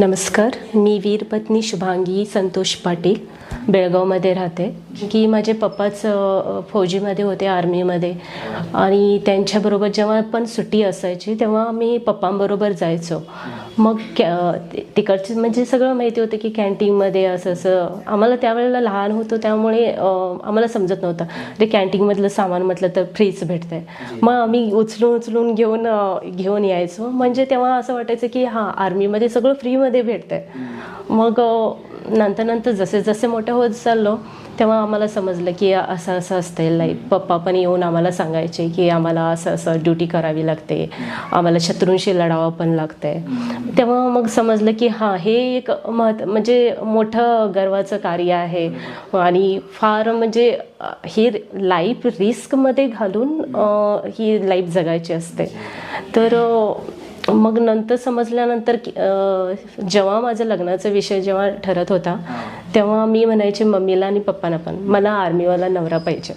नमस्कार मी वीरपत्नी शुभांगी संतोष पाटील. बेळगावमध्ये राहते. की माझे पप्पाच फौजीमध्ये होते आर्मीमध्ये. आणि त्यांच्याबरोबर जेव्हा पण सुट्टी असायची तेव्हा मी पप्पांबरोबर जायचो. मग तिकडचे म्हणजे सगळं माहिती होतं की कॅन्टीनमध्ये असं असं. आम्हाला त्यावेळेला लहान होतो त्यामुळे आम्हाला समजत नव्हतं. ते कॅन्टीनमधलं सामान म्हटलं तर फ्रीच भेटतंय. मग आम्ही उचलून उचलून घेऊन घेऊन यायचो. म्हणजे तेव्हा असं वाटायचं की हां आर्मीमध्ये सगळं फ्रीमध्ये भेटतंय. मग नंतर नंतर जसे जसे मोठे होत चाललो तेव्हा आम्हाला समजलं की असं असं असते लाईफ पप्पा पण येऊन आम्हाला सांगायचे की आम्हाला असं असं ड्युटी करावी लागते. आम्हाला शत्रूंशी लढावं पण लागतंय. तेव्हा मग समजलं की हां हे एक महत् म्हणजे मोठं गर्वाचं कार्य आहे. आणि फार म्हणजे हे ही लाईफ रिस्कमध्ये घालून ही लाईफ जगायची असते. तर मग नंतर समजल्यानंतर जेव्हा माझं लग्नाचा विषय जेव्हा ठरत होता तेव्हा मी म्हणायचे मम्मीला आणि पप्पांना पण. मला आर्मीवाला नवरा पाहिजे.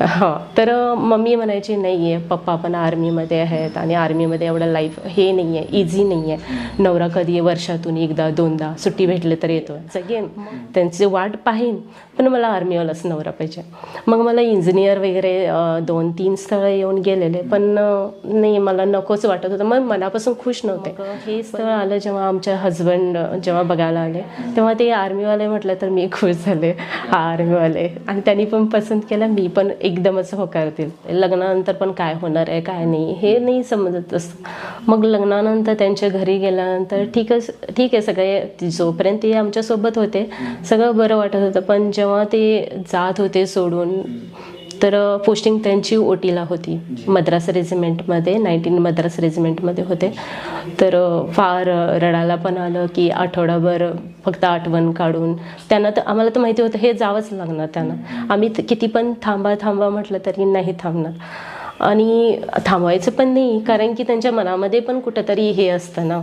हां. तर अ, मम्मी म्हणायची नाही आहे पप्पा पण आर्मीमध्ये आहेत आणि आर्मीमध्ये एवढं लाईफ हे नाही आहे इझी नाही आहे नवरा कधी वर्षातून एकदा दोनदा सुट्टी भेटले तर येतो सगळेन त्यांची वाट पाहीन पण मला आर्मीवालाच नवरा पाहिजे. मग मला इंजिनियर वगैरे दोन तीन स्थळं येऊन गेलेले पण नाही मला नकोच वाटत होतं. मग मनापासून खुश नव्हते. हे स्थळ आलं जेव्हा आमच्या हजबंड जेव्हा बघायला आले तेव्हा ते आर्मीवाले म्हटलं तर मी खुश झाले. हा आर्मीवाले आणि त्यांनी पण पसंत केलं मी पण एकदमच होकार दिल लग्नानंतर पण काय होणार आहे काय नाही हे नाही समजत असतं मग लग्नानंतर त्यांच्या घरी गेल्यानंतर ठीकच ठीक आहे सगळे जोपर्यंत ते आमच्यासोबत होते सगळं बरं वाटत होतं. पण जेव्हा ते जात होते सोडून तर पोस्टिंग त्यांची ओटीला होती. मद्रास रेजिमेंटमध्ये नाईन्टीन मद्रास रेजिमेंटमध्ये होते. तर फार रडायला पण आलं की आठवडाभर फक्त आठवण काढून. त्यांना तर आम्हाला तर माहिती होतं हे जावंच लागणार त्यांना. आम्ही किती पण थांबा थांबा म्हटलं तरी नाही थांबणार. आणि थांबवायचं पण नाही कारण की त्यांच्या मनामध्ये पण कुठंतरी हे असतं ना.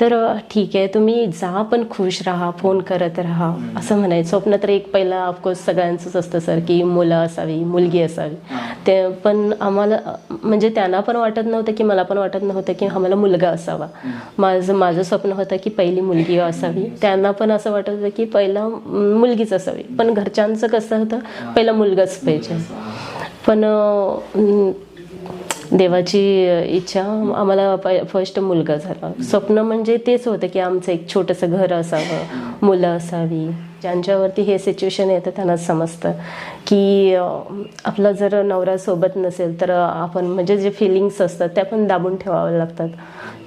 तर ठीक आहे तुम्ही जा पण खुश राहा फोन करत राहा. असं म्हणायचं. स्वप्न तर एक पहिला ऑफकोर्स सगळ्यांचंच असतं सर की मुलं असावी मुलगी असावी. ते पण आम्हाला म्हणजे त्यांना पण वाटत नव्हतं की मला पण वाटत नव्हतं की आम्हाला मुलगा असावा. माझं माझं स्वप्न होतं की पहिली मुलगी असावी. त्यांना पण असं वाटत होतं की पहिला मुलगीच असावी. पण घरच्यांचं कसं होतं? पहिला मुलगाच पाहिजे. पण देवाची इच्छा आम्हाला फर्स्ट मुलगा झाला. स्वप्न म्हणजे तेच होतं की आमचं एक छोटंसं घर असावं मुलं असावी. ज्यांच्यावरती हे सिच्युएशन येतं त्यांना समजतं. की आपलं आपला जर नवरा सोबत नसेल तर आपण म्हणजे जे फिलिंग्स असतात त्या पण दाबून ठेवाव्या लागतात.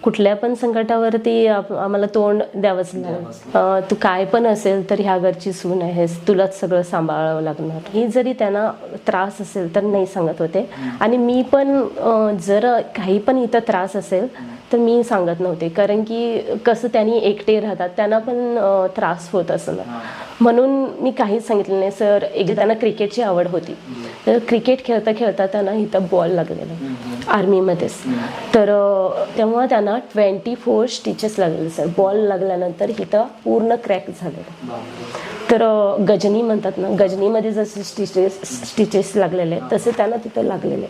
कुठल्या पण संकटावरती आम्हाला तोंड द्यावंच लागेल तू काय पण असेल तर ह्या घरची सून आहेस तुलाच सगळं सांभाळावं लागणार. ही जरी त्यांना त्रास असेल तर नाही सांगत होते. आणि मी पण जर काही पण इथं त्रास असेल तर मी सांगत नव्हते. कारण की कसं त्यांनी एकटे राहतात त्यांना पण त्रास होत असणार. म्हणून मी काहीच सांगितलं नाही सर. एकदा त्यांना क्रिकेटची आवड होती. तर क्रिकेट खेळता खेळता त्यांना इथं बॉल लागलेला आर्मीमध्येच. तर तेव्हा त्यांना ट्वेंटी फोर स्टिचेस लागलेले सर. बॉल लागल्यानंतर इथं पूर्ण क्रॅक झालेलं तर गजनी म्हणतात ना गजनीमध्ये जसे स्टिचेस स्टिचेस लागलेले तसे त्यांना तिथं लागलेले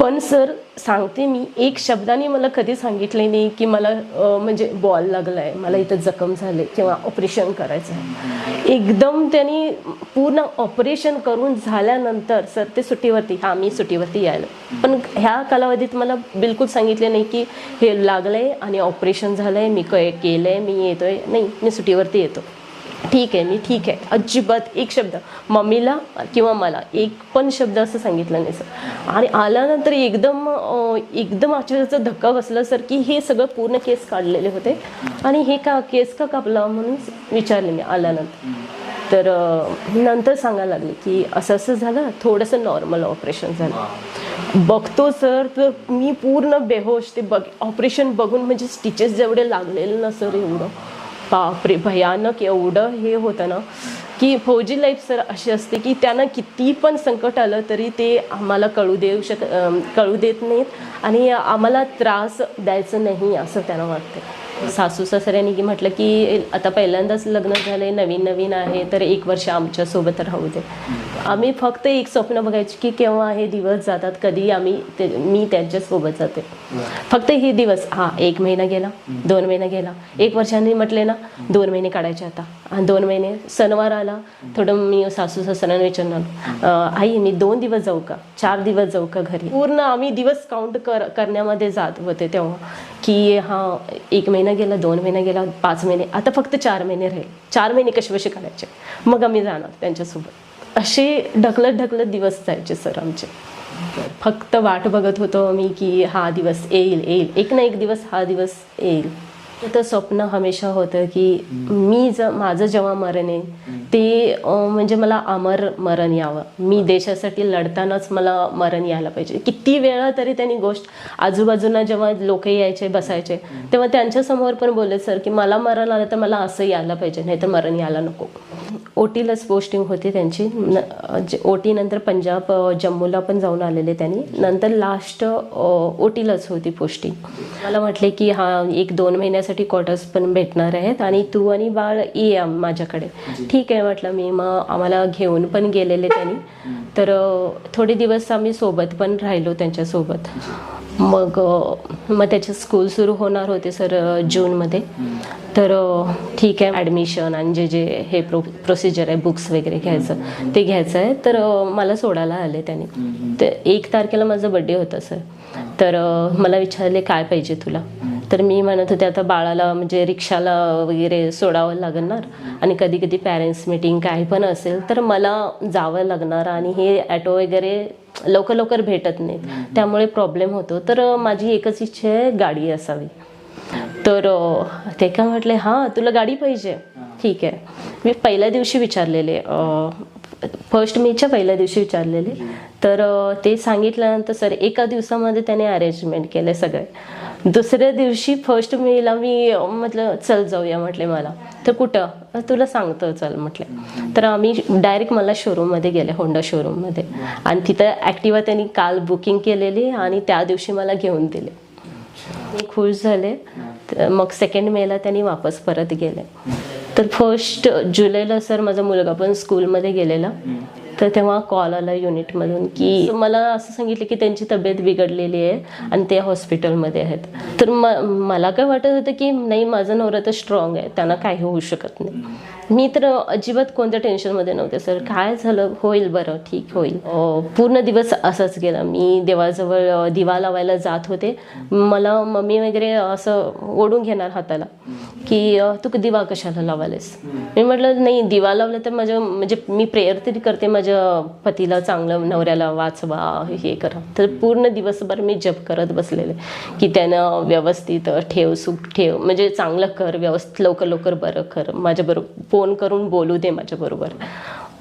पण सर सांगते मी एक शब्दाने मला कधी सांगितले नाही की मला म्हणजे बॉल लागलाय मला इथं जखम झाले किंवा ऑपरेशन करायचं आहे. एकदम त्यांनी पूर्ण ऑपरेशन करून झाल्यानंतर सर ते सुट्टीवरती हा मी सुट्टीवरती यायला. पण ह्या कालावधीत मला बिलकुल सांगितले नाही की हे लागलंय आणि ऑपरेशन झालंय मी काय केलंय मी येतोय. नाही मी सुट्टीवरती येतो. ठीक आहे मी ठीक आहे. अजिबात एक शब्द. मम्मीला किंवा मला एक पण शब्द असं सांगितलं नाही सर. आणि आल्यानंतर एकदम एकदम आश्चर्याचा धक्का बसला सर की हे सगळं पूर्ण केस काढलेले होते. आणि हे का केस का कापला म्हणून विचारले मी आल्यानंतर. तर नंतर सांगायला लागले की असं असं झालं थोडंसं नॉर्मल ऑपरेशन झालं. बघतो सर तर मी पूर्ण बेहोश ते बघ ऑपरेशन बघून म्हणजे स्टिचेस जेवढे लागलेले ना सर एवढं. बापरे भयानक एवढं हे होतं ना की फौजी लाईफ सर अशी असते की त्यांना किती पण संकट आलं तरी ते आम्हाला कळू देऊ शक कळू देत नाहीत आणि आम्हाला त्रास द्यायचं नाही असं त्यांना वाटतं सासू सासऱ्यांनी की म्हटलं की आता पहिल्यांदाच लग्न झालंय नवीन नवीन आहे तर एक वर्ष आमच्यासोबत राहू दे. आम्ही फक्त एक स्वप्न बघायचे की केव्हा हे दिवस जातात कधी आम्ही ते मी त्यांच्यासोबत जाते. फक्त हे दिवस हा एक महिना गेला दोन महिना गेला. एक वर्षांनी म्हटले ना दोन महिने काढायचे आता. आणि दोन महिने सणवार आला थोडं मी सासू सासऱ्यांना विचारणार आई मी दोन दिवस जाऊ का? चार दिवस जाऊ का घरी? पूर्ण आम्ही दिवस काउंट कर करण्यामध्ये जात होते तेव्हा. की हा एक महिना गेला दोन महिना गेला पाच महिने आता फक्त चार महिने राहील. चार महिने कसे कसे काढायचे मग आम्ही जाणार त्यांच्यासोबत. असे ढकलत ढकलत दिवस जायचे सर आमचे. फक्त वाट बघत होतो आम्ही की हा दिवस येईल येईल. एक ना एक दिवस हा दिवस येईल. तर स्वप्न हमेशा होतं की मी ज माझं जेव्हा मरण आहे ते म्हणजे मला अमर मरण यावं. मी देशासाठी लढतानाच मला मरण यायला पाहिजे. किती वेळा तरी त्यांनी गोष्ट आजूबाजूला जेव्हा लोक यायचे बसायचे तेव्हा त्यांच्यासमोर पण बोलले सर की मला मरण आलं तर मला असं यायला पाहिजे नाही तर मरण यायला नको. ओटीलाच पोस्टिंग होती त्यांची. ओटी नंतर पंजाब जम्मूला पण जाऊन आलेले त्यांनी. नंतर लास्ट ओटीलाच होती पोस्टिंग. मला म्हटले की हा एक दोन महिन्यासाठी क्वार्टर्स पण भेटणार आहेत. आणि तू आणि बाळ ये माझ्याकडे. ठीक आहे म्हटलं मी. मग आम्हाला घेऊन पण गेलेले त्यांनी. तर थोडे दिवस आम्ही सोबत पण राहिलो त्यांच्यासोबत. मग मग त्याचे स्कूल सुरू होणार होते सर जूनमध्ये तर ठीक आहे ॲडमिशन आणि जे जे हे प्रो प्रोसिजर आहे बुक्स वगैरे घ्यायचं ते घ्यायचं आहे तर मला सोडायला आले त्यांनी. तर एक तारखेला माझा बड्डे होता सर. तर मला विचारले काय पाहिजे तुला? तर मी म्हणत होते आता बाळाला म्हणजे रिक्षाला वगैरे सोडावं लागणार आणि कधी कधी पॅरेंट्स मीटिंग काय पण असेल तर मला जावं लागणार आणि हे ॲटो वगैरे लवकर लवकर भेटत नाहीत. त्यामुळे प्रॉब्लेम होतो. तर माझी एकच इच्छा आहे गाडी असावी. तर ते काय म्हटले हां तुला गाडी पाहिजे. ठीक आहे. मी पहिल्या दिवशी विचारलेले फर्स्ट मेच्या पहिल्या दिवशी विचारलेले. तर ते सांगितल्यानंतर सर एका दिवसामध्ये त्याने अरेंजमेंट केले सगळे. दुसऱ्या दिवशी फर्स्ट मेला मी म्हटलं चल जाऊया म्हटले मला. तर कुठं? तुला सांगतो चल म्हटले. तर आम्ही डायरेक्ट मला शोरूममध्ये गेले होंडा शोरूममध्ये आणि तिथं ॲक्टिवा त्यांनी काल बुकिंग केलेली आणि त्या दिवशी मला घेऊन दिले. मी खुश झाले. तर मग सेकंड मेला त्यांनी वापस परत गेले. तर फर्स्ट जुलैला सर माझा मुलगा पण स्कूलमध्ये गेलेला. तर तेव्हा कॉल आला युनिटमधून की मला असं सांगितलं की त्यांची तब्येत बिघडलेली आहे आणि ते हॉस्पिटलमध्ये आहेत. तर म मला काय वाटत होतं की नाही माझा नवरा तर स्ट्रॉंग आहे त्यांना काही होऊ शकत नाही. मी तर अजिबात कोणत्या टेन्शनमध्ये नव्हते सर. काय झालं? होईल बरं ठीक होईल. अं, पूर्ण दिवस असाच गेला. मी देवाजवळ दिवा लावायला जात होते. मला मम्मी वगैरे असं ओढून घेणार हाताला की तू दिवा कशाला लावायलास मी म्हटलं नाही दिवा लावला तर माझं म्हणजे मी प्रेयर तरी करते माझ्या पतीला चांगलं नवऱ्याला वाचवा हे करा. तर पूर्ण दिवसभर मी जप करत बसलेले. की त्यानं व्यवस्थित ठेव सुख ठेव. म्हणजे चांगलं कर व्यवस्थित लवकर लवकर बरं कर. माझ्याबरोबर फोन करून बोलू दे माझ्याबरोबर.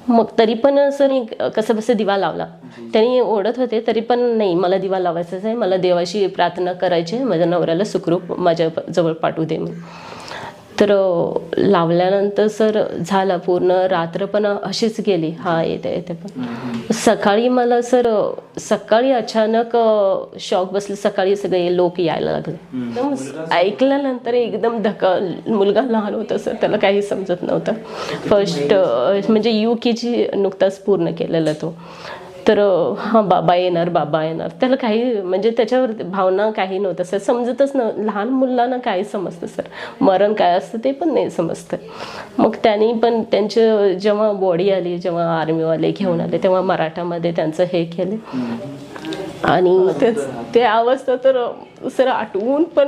मग तरी पण असं मी कसं बसं दिवा लावला. त्यांनी ओढत होते तरी पण नाही मला दिवा लावायचाच आहे. मला देवाशी प्रार्थना करायची आहे. माझ्या नवऱ्याला सुखरूप माझ्या जवळ पाठवू दे म्हणून. तर लावल्यानंतर सर झालं पूर्ण. रात्र पण अशीच गेली. हा येते येते पण. सकाळी मला सर सकाळी अचानक शॉक बसले. सकाळी सगळे लोक यायला लागले. एकदम ऐकल्यानंतर एकदम धक्का मुलगा लहान होता सर. त्याला काही समजत नव्हतं. फर्स्ट म्हणजे यू के जी नुकताच पूर्ण केलेला तो. तर हां बाबा येणार बाबा येणार. त्याला काही म्हणजे त्याच्यावर भावना काही नव्हतं सर. समजतच न लहान मुलांना काय समजतं सर. मरण काय असतं ते पण नाही समजतं. मग त्यांनी पण त्यांचं जेव्हा बॉडी आली जेव्हा आर्मीवाले घेऊन आले तेव्हा मराठामध्ये त्यांचं हे केले. आणि तेच ते अवस्था तर सर आठवून पण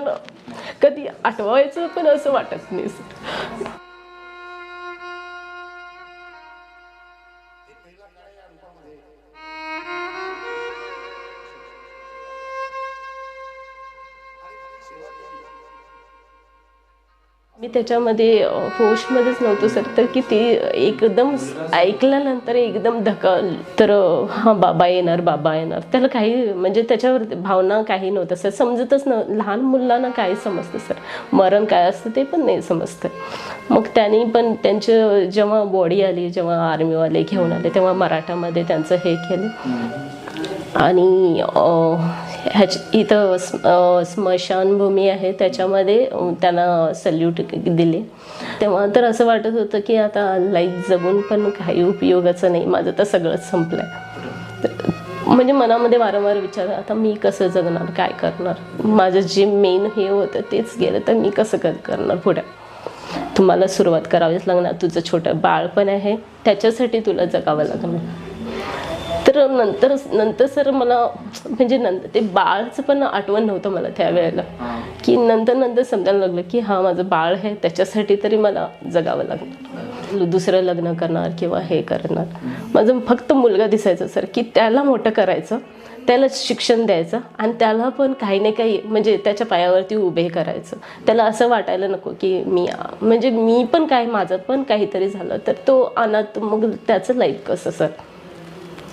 कधी आठवायचं पण असं वाटत नाही सर. मी त्याच्यामध्ये होशमध्येच नव्हतो सर. तर की ते एकदम ऐकल्यानंतर एकदम धक्का तर हां बाबा येणार बाबा येणार. त्याला काही म्हणजे त्याच्यावर भावना काही नव्हतं सर. समजतच न लहान मुलांना काय समजतं सर. मरण काय असतं ते पण नाही समजतं. मग त्यांनी पण त्यांचं जेव्हा बॉडी आली जेव्हा आर्मीवाले घेऊन आले तेव्हा मराठामध्ये त्यांचं हे केलं. आणि ह्याच इथं स्म- स्मशानभूमी आहे. त्याच्यामध्ये त्यांना सल्यूट दिले. तेव्हा तर असं वाटत होतं की आता लाईफ जगून पण काही उपयोगाचं नाही. माझं तर सगळंच संपलं आहे म्हणजे मनामध्ये वारंवार विचार आता मी कसं जगणार? काय करणार? माझं जे मेन हे होतं तेच गेलं तर मी कसं कर करणार पुढे? तुम्हाला सुरुवात करावीच लागणार. तुझं छोटं बाळ पण आहे. त्याच्यासाठी तुला जगावं लागणार. तर नंतर नंतर सर मला म्हणजे नंतर ते बाळचं पण आठवण नव्हतं मला त्यावेळेला की नंतर नंतर समजायला लागलं की हा माझं बाळ आहे त्याच्यासाठी तरी मला जगावं लागणार. दुसरं लग्न करणार किंवा हे करणार. माझं फक्त मुलगा दिसायचा सर की त्याला मोठं करायचं त्याला शिक्षण द्यायचं आणि त्याला पण काही ना काही म्हणजे त्याच्या पायावरती उभे करायचं. त्याला असं वाटायला नको की मी म्हणजे मी पण काय माझं पण काहीतरी झालं तर तो अनाथ मग त्याचं लाईफ कसं सर?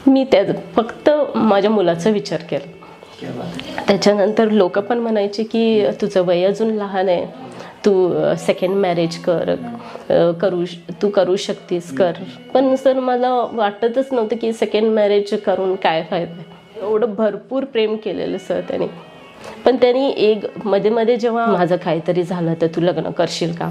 मी त्या फक्त माझ्या मुलाचा विचार केला. त्याच्यानंतर लोक पण म्हणायचे की तुझं वय अजून लहान आहे. तू सेकंड मॅरेज कर करू तू करू शकतीस कर. पण सर मला वाटतच नव्हतं की सेकंड मॅरेज करून काय फायदा आहे. एवढं भरपूर प्रेम केलेलं सर त्याने. पण त्यांनी एक मध्ये मध्ये जेव्हा माझं काहीतरी झालं तर तू लग्न करशील का?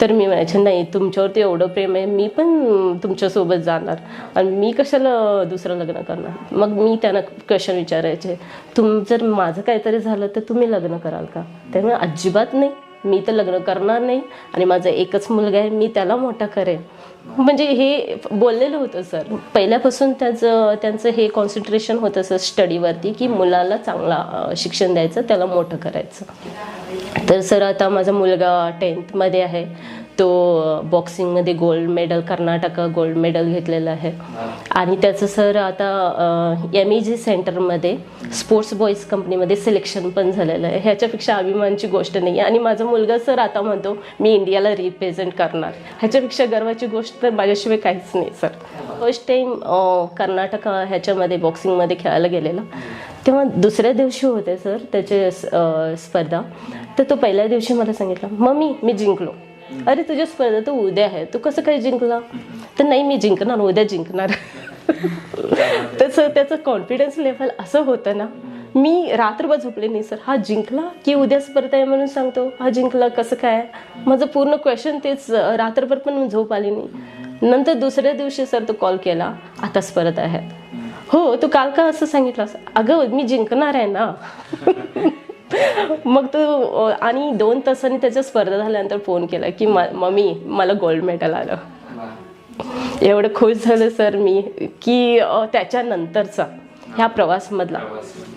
तर मी म्हणायचे नाही तुमच्यावरती एवढं प्रेम आहे. मी पण तुमच्यासोबत जाणार आणि मी कशाला दुसरं लग्न करणार? मग मी त्यांना क्वेश्चन विचारायचे तुम जर माझं काहीतरी झालं तर तुम्ही लग्न कराल का? त्यामुळे अजिबात नाही. मी तर लग्न करणार नाही आणि माझा एकच मुलगा आहे मी त्याला मोठा करेन. म्हणजे हे बोललेलं होतं सर. पहिल्यापासून त्याचं त्यांचं हे कॉन्सन्ट्रेशन होतं सर स्टडीवरती की मुलाला चांगला शिक्षण द्यायचं त्याला मोठं करायचं. तर सर आता माझा मुलगा टेन्थमध्ये आहे. तो बॉक्सिंगमध्ये gold medal Karnataka gold medal घेतलेलं आहे. आणि त्याचं सर आता एम ई जी सेंटरमध्ये स्पोर्ट्स बॉईज कंपनीमध्ये सिलेक्शन पण झालेलं आहे. ह्याच्यापेक्षा अभिमानची गोष्ट नाही आणि माझा मुलगा सर आता म्हणतो मी इंडियाला रिप्रेझेंट करणार. ह्याच्यापेक्षा गर्वाची गोष्ट तर माझ्याशिवाय काहीच नाही सर फर्स्ट टाईम कर्नाटक ह्याच्यामध्ये बॉक्सिंगमध्ये खेळायला गेलेला. तेव्हा दुसऱ्या दिवशी होते सर त्याचे स्पर्धा. तर तो पहिल्या दिवशी मला सांगितलं मम्मी मी जिंकलो. अरे तुझ्या स्पर्धा तर उद्या आहे. तू कसं काय जिंकला? तर नाही मी जिंकणार उद्या जिंकणार. तसं त्याचं कॉन्फिडन्स लेवल असं होतं ना. मी रात्रभर झोपले नाही सर. हा जिंकला की उद्या स्पर्धा आहे म्हणून सांगतो. हा जिंकला कसं काय माझं पूर्ण क्वेश्चन तेच रात्रभर पण झोप आली नाही. नंतर दुसऱ्या दिवशी सर तो कॉल केला. आता स्पर्धा आहेत हो तू काल का असं सांगितलं? अगं मी जिंकणार आहे ना. मग तो आणि दोन तासांनी त्याच्या स्पर्धा झाल्यानंतर फोन केला की म- मम्मी मला गोल्ड मेडल आलं. एवढं खुश झालं सर मी की त्याच्यानंतरचा ह्या प्रवासमधला.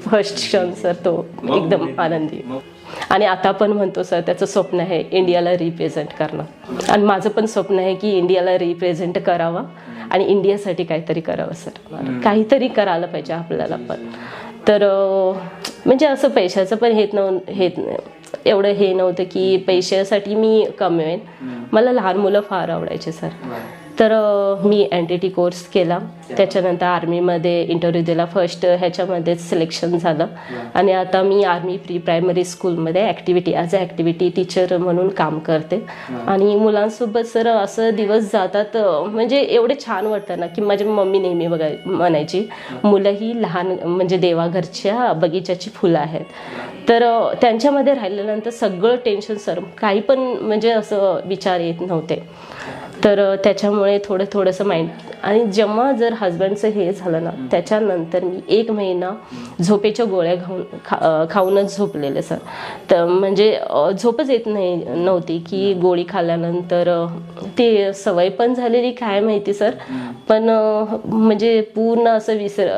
फर्स्ट क्षण सर तो एकदम आनंदी. आणि आता पण म्हणतो सर त्याचं स्वप्न आहे इंडियाला रिप्रेझेंट करणं. आणि माझं पण स्वप्न आहे की इंडियाला रिप्रेझेंट करावं आणि इंडियासाठी काहीतरी करावं सर. काहीतरी करायला पाहिजे आपल्याला पण. तर म्हणजे असं पैशाचं पण हेत नव हेत एवढं हे नव्हतं की पैशासाठी मी कमवेन मला लहान मुलं फार आवडायचे सर. तर मी एन टी टी कोर्स केला. त्याच्यानंतर आर्मीमध्ये इंटरव्ह्यू दिला. फर्स्ट ह्याच्यामध्ये सिलेक्शन झालं. आणि आता मी आर्मी प्री प्रायमरी स्कूलमध्ये activity as a activity teacher म्हणून काम करते. आणि मुलांसोबत सर असं दिवस जातात म्हणजे एवढे छान वाटतं ना की माझी मम्मी नेहमी बघाय म्हणायची मुलं ही लहान म्हणजे देवाघरच्या बगीच्याची फुलं आहेत. तर त्यांच्यामध्ये राहिल्यानंतर सगळं टेन्शन सर काही पण म्हणजे असं विचार येत नव्हते. तर त्याच्यामुळे थोडं थोडंसं माइंड आणि जेव्हा जर हजबंडचं हे झालं ना त्याच्यानंतर मी एक महिना झोपेच्या गोळ्या खाऊन खा खाऊनच झोपलेले सर. तर म्हणजे झोपच येत नाही नव्हती की गोळी खाल्ल्यानंतर अ, ते सवय पण झालेली काय माहिती सर. पण म्हणजे पूर्ण असं विसर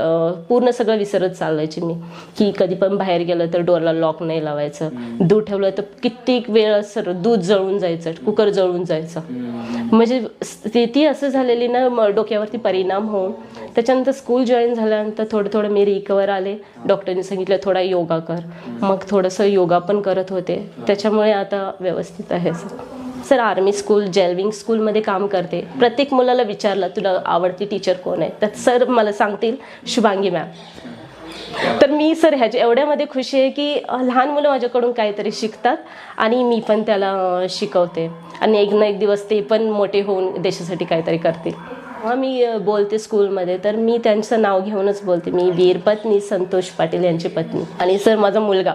पूर्ण सगळं विसरत चालायची मी. की कधी पण बाहेर गेलं तर डोरला लॉक नाही लावायचं. दूध ठेवलं तर कित्येक वेळ सर दूध जळून जायचं कुकर जळून जायचं. म्हणजे म्हणजे स्थिती असं झालेली ना म- डोक्यावरती परिणाम होऊन त्याच्यानंतर स्कूल जॉईन झाल्यानंतर थोडं थोडं मी रिकवर आले. डॉक्टरनी सांगितलं थोडा योगा कर. मग थोडंसं योगा पण करत होते. त्याच्यामुळे आता व्यवस्थित आहे सर. सर आर्मी स्कूल जेलविंग स्कूलमध्ये काम करते. प्रत्येक मुलाला विचारलं तुला आवडती टीचर कोण आहे? तर सर मला सांगतील शुभांगी मॅम तर मी सर ह्याच्या एवढ्यामध्ये खुशी आहे की लहान मुलं माझ्याकडून काहीतरी शिकतात आणि मी पण त्याला शिकवते. आणि एक ना एक दिवस ते पण मोठे होऊन देशासाठी काहीतरी करतील. जेव्हा मी बोलते स्कूलमध्ये. तर मी त्यांचं नाव घेऊनच बोलते. मी वीरपत्नी संतोष पाटील यांची पत्नी. आणि सर माझा मुलगा.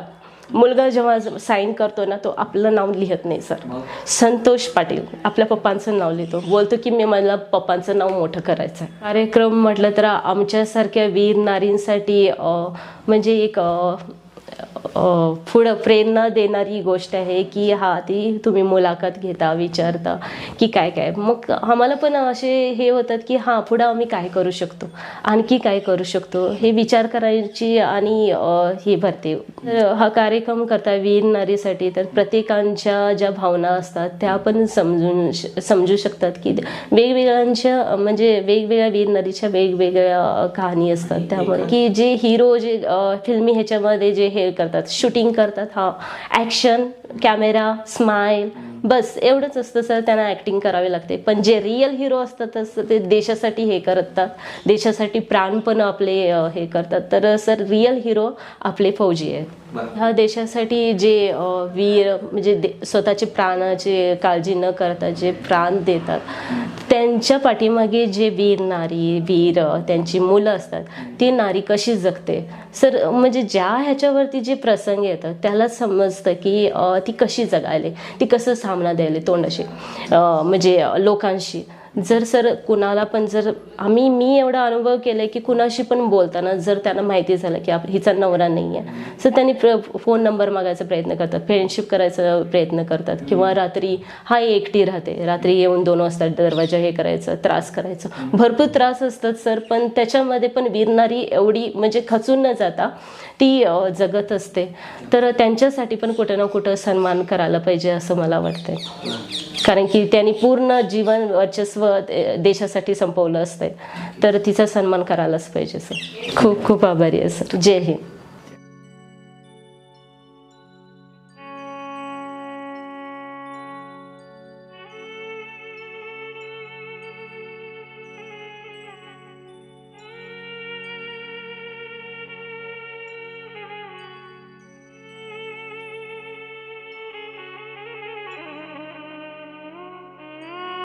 मुलगा जेव्हा साईन करतो ना तो आपलं नाव लिहत नाही सर. संतोष पाटील. आपल्या पप्पांचं नाव लिहितो. बोलतो की मी मला पप्पांचं नाव मोठं करायचं आहे. कार्यक्रम म्हटलं तर आमच्यासारख्या वीर नारींसाठी म्हणजे एक पुढं प्रेरणा देणारी गोष्ट आहे की हा ती तुम्ही मुलाखत घेता विचारता की काय काय. मग आम्हाला पण असे हे होतात की हां पुढं आम्ही काय करू शकतो? आणखी काय करू शकतो? हे विचार करायची आणि हे भरते. हा कार्यक्रम करता वीर नारीसाठी तर प्रत्येकांच्या ज्या भावना असतात त्या पण समजून समजू शकतात की वेगवेगळ्यांच्या म्हणजे वेगवेगळ्या वीर नदीच्या वेगवेगळ्या कहाणी असतात. त्यामुळे की जे हिरो जे फिल्मी ह्याच्यामध्ये जे हे करतात शूटिंग करतात हा. ॲक्शन कॅमेरा स्माईल बस. एवढंच असतं सर त्यांना ॲक्टिंग करावी लागते. पण जे रिअल हिरो असतात तसं ते देशासाठी हे करतात. देशासाठी प्राण पण आपले हे करतात. तर सर रिअल हिरो आपले फौजी आहेत. ह्या देशासाठी जे वीर म्हणजे दे स्वतःचे प्राणाचे काळजी न करता जे प्राण देतात त्यांच्या पाठीमागे जे वीर नारी वीर त्यांची मुलं असतात ती नारी कशी जगते? सर म्हणजे ज्या ह्याच्यावरती जे प्रसंग येतात त्याला समजतं की ती कशी जगायले? ती कसं सामना द्यायला तोंडाशी? म्हणजे लोकांशी. जर सर कुणाला पण जर आम्ही मी एवढा अनुभव केला की कुणाशी पण बोलताना जर त्यांना माहिती झालं की आप हिचा नवरा नाही आहे तर त्यांनी फोन नंबर मागायचा प्रयत्न करतात फ्रेंडशिप करायचा प्रयत्न करतात किंवा रात्री हा एकटी राहते रात्री येऊन दोन वाजता दरवाजा हे करायचं त्रास करायचं. भरपूर त्रास असतात सर पण त्याच्यामध्ये पण विरणारी एवढी म्हणजे खचून न जाता ती जगत असते. तर त्यांच्यासाठी पण कुठं ना कुठं सन्मान करायला पाहिजे असं मला वाटतंय. कारण की त्यांनी पूर्ण जीवन वर्चस्व देशासाठी संपवलं असतंय. तर तिचा सन्मान करायलाच पाहिजे सर. खूप खूप आभारी आहे सर. जय हिंद.